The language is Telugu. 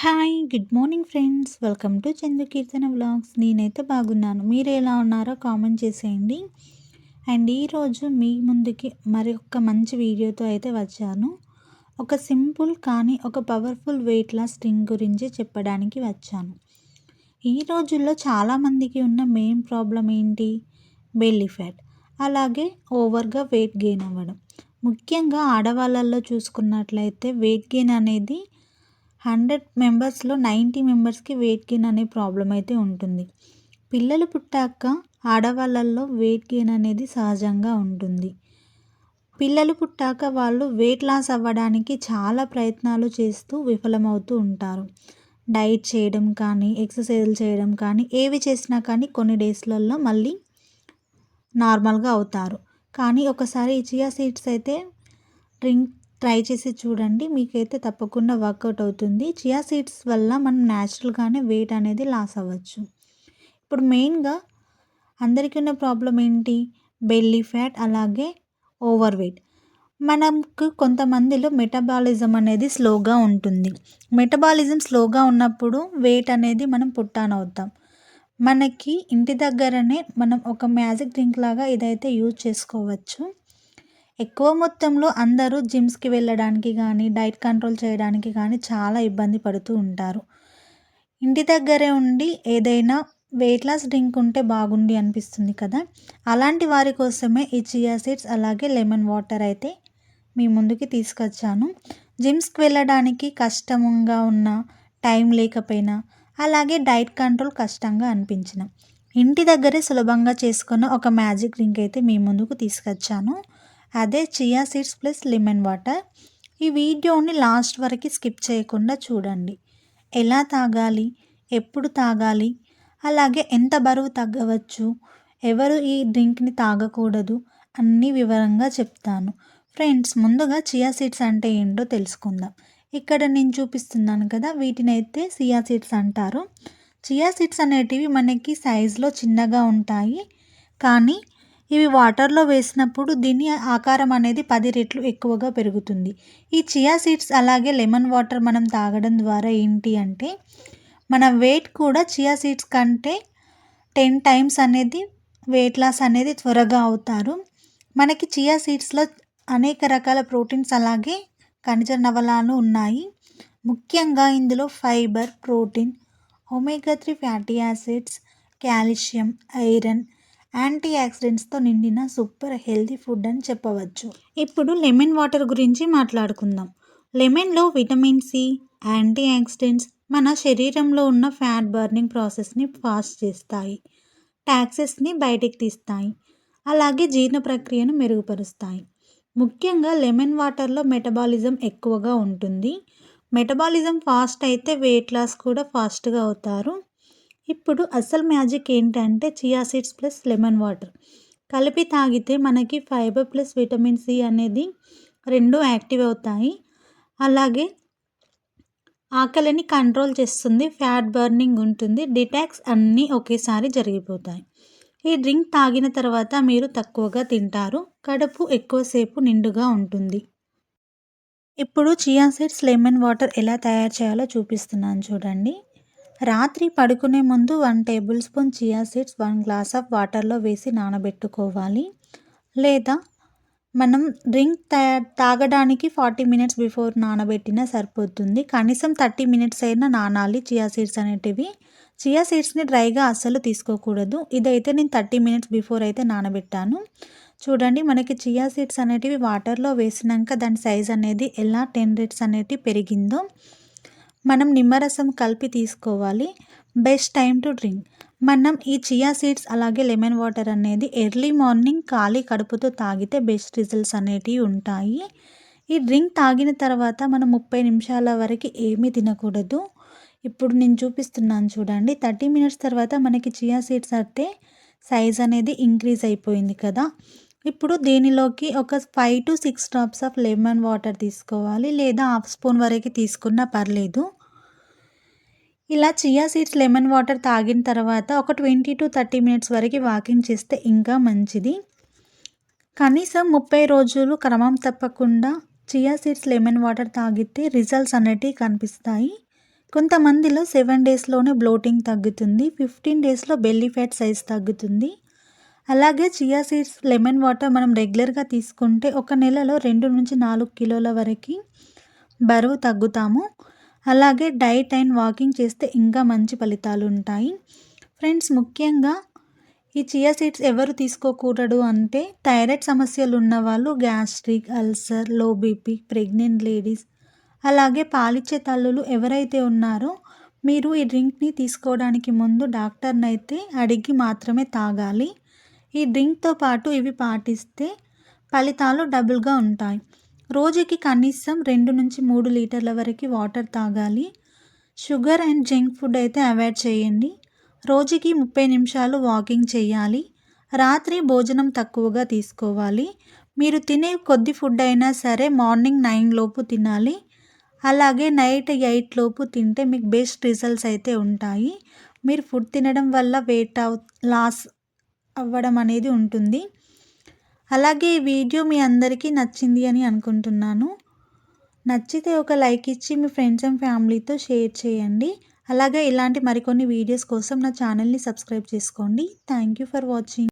Hi good morning friends welcome to Chandu Keerthana vlogs నేనైతే బాగున్నాను. మీరు ఎలా ఉన్నారో కామెంట్ చేసేయండి. అండ్ ఈరోజు మీ ముందుకి మరి ఒక మంచి వీడియోతో అయితే వచ్చాను. ఒక సింపుల్ కానీ ఒక పవర్ఫుల్ వెయిట్ లాస్ డ్రింక్ గురించి చెప్పడానికి వచ్చాను. ఈ రోజుల్లో చాలామందికి ఉన్న మెయిన్ ప్రాబ్లం ఏంటి? బెల్లీ ఫ్యాట్ అలాగే ఓవర్గా వెయిట్ గెయిన్ అవ్వడం. ముఖ్యంగా ఆడవాళ్ళల్లో చూసుకున్నట్లయితే వెయిట్ గెయిన్ అనేది హండ్రెడ్ మెంబర్స్లో నైంటీ మెంబర్స్కి వెయిట్ గెయిన్ అనే ప్రాబ్లం అయితే ఉంటుంది. పిల్లలు పుట్టాక ఆడవాళ్ళల్లో వెయిట్ గెయిన్ అనేది సహజంగా ఉంటుంది. పిల్లలు పుట్టాక వాళ్ళు వెయిట్ లాస్ అవ్వడానికి చాలా ప్రయత్నాలు చేస్తూ విఫలమవుతూ ఉంటారు. డైట్ చేయడం కానీ ఎక్సర్సైజ్లు చేయడం కానీ ఏవి చేసినా కానీ కొన్ని డేస్లలో మళ్ళీ నార్మల్గా అవుతారు. కానీ ఒకసారి చియా సీడ్స్ అయితే డ్రింక్ ట్రై చేసి చూడండి. మీకైతే తప్పకుండా వర్కౌట్ అవుతుంది. చియా సీడ్స్ వల్ల మనం న్యాచురల్గానే వెయిట్ అనేది లాస్ అవ్వచ్చు. ఇప్పుడు మెయిన్గా అందరికీ ఉన్న ప్రాబ్లం ఏంటి? బెల్లీ ఫ్యాట్ అలాగే ఓవర్ వెయిట్. మనకు కొంతమందిలో మెటబాలిజం అనేది స్లోగా ఉంటుంది. మెటబాలిజం స్లోగా ఉన్నప్పుడు వెయిట్ అనేది మనం పుట్టానవుతాం మనకి ఇంటి దగ్గరనే మనం ఒక మ్యాజిక్ డ్రింక్ లాగా ఇదైతే యూజ్ చేసుకోవచ్చు ఎక్కువ మొత్తంలో అందరూ జిమ్స్కి వెళ్ళడానికి కానీ డైట్ కంట్రోల్ చేయడానికి కానీ చాలా ఇబ్బంది పడుతూ ఉంటారు. ఇంటి దగ్గరే ఉండి ఏదైనా వెయిట్ లాస్ డ్రింక్ ఉంటే బాగుండి అనిపిస్తుంది కదా? అలాంటి వారి కోసమే ఈ చియా సీడ్స్ అలాగే లెమన్ వాటర్ అయితే మీ ముందుకి తీసుకొచ్చాను. జిమ్స్కి వెళ్ళడానికి కష్టంగా ఉన్న టైం లేకపోయినా అలాగే డైట్ కంట్రోల్ కష్టంగా అనిపించిన. ఇంటి దగ్గరే సులభంగా చేసుకున్న ఒక మ్యాజిక్ డ్రింక్ అయితే మీ ముందుకు తీసుకొచ్చాను. అదే chia seeds plus lemon water. ఈ వీడియోని లాస్ట్ వరకు స్కిప్ చేయకుండా చూడండి. ఎలా తాగాలి? ఎప్పుడు తాగాలి? అలాగే ఎంత బరువు తగ్గవచ్చు? ఎవరు ఈ డ్రింక్ని తాగకూడదు? అన్నీ వివరంగా చెప్తాను. ఫ్రెండ్స్ ముందుగా చియా సీడ్స్ అంటే ఏంటో తెలుసుకుందాం. ఇక్కడ నేను చూపిస్తున్నాను కదా వీటిని అయితే చియా సీడ్స్ అంటారు. చియా సీడ్స్ అనేటివి మనకి సైజులో చిన్నగా ఉంటాయి. కానీ ఇవి వాటర్లో వేసినప్పుడు దీని ఆకారం అనేది పది రెట్లు ఎక్కువగా పెరుగుతుంది. ఈ చియా సీడ్స్ అలాగే లెమన్ వాటర్ మనం తాగడం ద్వారా ఏంటి అంటే మన వెయిట్ కూడా చియా సీడ్స్ కంటే టెన్ టైమ్స్ అనేది వెయిట్ లాస్ అనేది త్వరగా అవుతారు. మనకి చియా సీడ్స్లో అనేక రకాల ప్రోటీన్స్ అలాగే ఖనిజ నవలాలు ఉన్నాయి. ముఖ్యంగా ఇందులో fibre protein omega three fatty acids calcium iron anti ఆక్సిడెంట్స్తో నిండిన సూపర్ హెల్తీ ఫుడ్ అని చెప్పవచ్చు. ఇప్పుడు లెమన్ వాటర్ గురించి మాట్లాడుకుందాం. లెమన్లో విటమిన్ సి యాంటీ ఆక్సిడెంట్స్ మన శరీరంలో ఉన్న ఫ్యాట్ బర్నింగ్ ప్రాసెస్ని ఫాస్ట్ చేస్తాయి ట్యాక్సెస్ని బయటికి తీస్తాయి అలాగే జీర్ణ ప్రక్రియను మెరుగుపరుస్తాయి. ముఖ్యంగా లెమన్ వాటర్లో మెటబాలిజం ఎక్కువగా ఉంటుంది. మెటబాలిజం ఫాస్ట్ అయితే వెయిట్ లాస్ కూడా ఫాస్ట్గా అవుతారు. ఇప్పుడు అసలు మ్యాజిక్ ఏంటంటే chia seeds plus lemon water. కలిపి తాగితే మనకి ఫైబర్ ప్లస్ విటమిన్ సి అనేది రెండు యాక్టివ్ అవుతాయి. అలాగే ఆకలిని కంట్రోల్ చేస్తుంది ఫ్యాట్ బర్నింగ్ ఉంటుంది డిటాక్స్ అన్నీ ఒకేసారి జరిగిపోతాయి. ఈ డ్రింక్ తాగిన తర్వాత మీరు తక్కువగా తింటారు కడుపు ఎక్కువసేపు నిండుగా ఉంటుంది. ఇప్పుడు చియా సీడ్స్ లెమన్ వాటర్ ఎలా తయారు చేయాలో చూపిస్తున్నాను చూడండి. రాత్రి పడుకునే ముందు one tablespoon chia seeds one glass of వాటర్లో వేసి నానబెట్టుకోవాలి. లేదా మనం డ్రింక్ తాగడానికి ఫార్టీ మినిట్స్ బిఫోర్ నానబెట్టినా సరిపోతుంది. కనీసం థర్టీ మినిట్స్ అయినా నానాలి చియా సీడ్స్ అనేటివి. చియా సీడ్స్ని డ్రైగా అస్సలు తీసుకోకూడదు. ఇదైతే నేను థర్టీ మినిట్స్ బిఫోర్ అయితే నానబెట్టాను. చూడండి మనకి చియా సీడ్స్ అనేటివి వాటర్లో వేసినాక దాని సైజ్ అనేది ఎలా టెన్ రేట్స్ అనేటివి పెరిగిందో. మనం నిమ్మరసం కలిపి తీసుకోవాలి. Best time to drink. మనం ఈ చియా సీడ్స్ అలాగే లెమన్ వాటర్ అనేది ఎర్లీ మార్నింగ్ ఖాళీ కడుపుతో తాగితే బెస్ట్ రిజల్ట్స్ అనేటివి ఉంటాయి. ఈ డ్రింక్ తాగిన తర్వాత మనం ముప్పై నిమిషాల వరకు ఏమీ తినకూడదు. ఇప్పుడు నేను చూపిస్తున్నాను చూడండి. థర్టీ మినిట్స్ తర్వాత మనకి చియా సీడ్స్ అయితే సైజ్ అనేది ఇంక్రీజ్ అయిపోయింది కదా. ఇప్పుడు దీనిలోకి ఒక five to six drops of lemon water తీసుకోవాలి. లేదా హాఫ్ స్పూన్ వరకు తీసుకున్నా పర్లేదు. ఇలా చియా సీడ్స్ లెమన్ వాటర్ తాగిన తర్వాత ఒక ట్వంటీ టు థర్టీ మినిట్స్ వరకు వాకింగ్ చేస్తే ఇంకా మంచిది. కనీసం ముప్పై రోజులు క్రమం తప్పకుండా చియా సీడ్స్ లెమన్ వాటర్ తాగితే రిజల్ట్స్ అనేటివి కనిపిస్తాయి. కొంతమందిలో సెవెన్ డేస్లోనే బ్లోటింగ్ తగ్గుతుంది. ఫిఫ్టీన్ డేస్లో బెల్లీ ఫ్యాట్ సైజ్ తగ్గుతుంది. అలాగే చియా సీడ్స్ లెమన్ వాటర్ మనం రెగ్యులర్గా తీసుకుంటే ఒక నెలలో రెండు నుంచి నాలుగు కిలోల వరకు బరువు తగ్గుతాము. అలాగే డైట్ అండ్ వాకింగ్ చేస్తే ఇంకా మంచి ఫలితాలు ఉంటాయి. ఫ్రెండ్స్ ముఖ్యంగా ఈ చియా సీడ్స్ ఎవరు తీసుకోకూడదు అంటే థైరాయిడ్ సమస్యలు ఉన్నవాళ్ళు గ్యాస్ట్రిక్ అల్సర్లో బీపీ ప్రెగ్నెంట్ లేడీస్ అలాగే పాలిచ్చే తల్లులు ఎవరైతే ఉన్నారో మీరు ఈ డ్రింక్ని తీసుకోవడానికి ముందు డాక్టర్ని అయితే అడిగి మాత్రమే తాగాలి. ఈ డ్రింక్తో పాటు ఇవి పాటిస్తే ఫలితాలు డబుల్గా ఉంటాయి. రోజుకి కనీసం రెండు నుంచి మూడు లీటర్ల వరకు వాటర్ తాగాలి. షుగర్ అండ్ జంక్ ఫుడ్ అయితే అవాయిడ్ చేయండి. రోజుకి ముప్పై నిమిషాలు వాకింగ్ చేయాలి. రాత్రి భోజనం తక్కువగా తీసుకోవాలి. మీరు తినే కొద్ది ఫుడ్ అయినా సరే మార్నింగ్ నైన్ లోపు తినాలి. అలాగే నైట్ ఎయిట్ లోపు తింటే మీకు బెస్ట్ రిజల్ట్స్ అయితే ఉంటాయి. మీరు ఫుడ్ తినడం వల్ల వెయిట్ లాస్ అవ్వడం అనేది ఉంటుంది. అలాగే ఈ వీడియో మీ అందరికీ నచ్చింది అని అనుకుంటున్నాను. నచ్చితే ఒక లైక్ ఇచ్చి మీ ఫ్రెండ్స్ అండ్ ఫ్యామిలీతో షేర్ చేయండి. అలాగే ఇలాంటి మరికొన్ని వీడియోస్ కోసం నా ఛానల్ని సబ్స్క్రైబ్ చేసుకోండి. Thank you for watching.